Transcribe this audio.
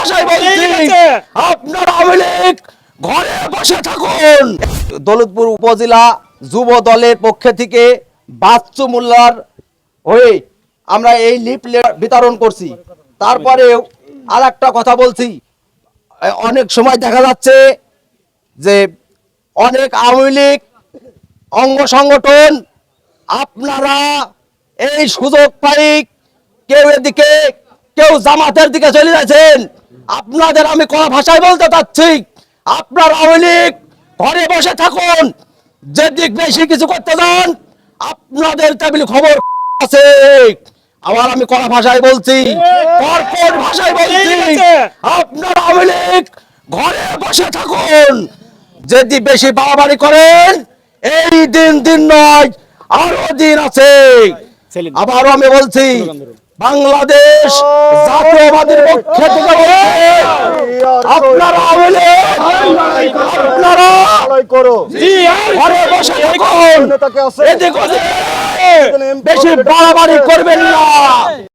ভাষায় বলছি আপনার আওয়ামী লীগ ঘরে বসে থাকুন। দৌলতপুর উপজেলা যুব দলের পক্ষ থেকে বাচ্চু মোল্লার হয়ে আমরা এই লিফলেট বিতরণ করছি। তারপরেও আর একটা কথা বলছি। অনেক সময় দেখা যাচ্ছে যে অনেক আওয়ামী লীগ অঙ্গ সংগঠন আপনারা এই সুযোগ পাই কেউ এদিকে কেউ জামাতের দিকে চলে যাচ্ছেন। আপনাদের আমি কোন ভাষায় বলতে চাচ্ছি আপনার আওয়ামী লীগ ঘরে বসে থাকুন যেদিক বেশি কিছু করতে যান আপনাদের টেবিল খবর আছে। আবার আমি কোন ভাষায় বলছি কর্কট ভাষায় বলছি আপনার আওয়ামী লীগ ঘরে বসে থাকুন যদি বেশি বাড়াবাড়ি করেন এই দিন দিন নয় আরও দিন আছে। আবারও আমি বলছি বাংলাদেশ জাতীয়বাদীর পক্ষে থেকে বলে আপনারা বলে আপনারা বেশি বাড়াবাড়ি করবেন না।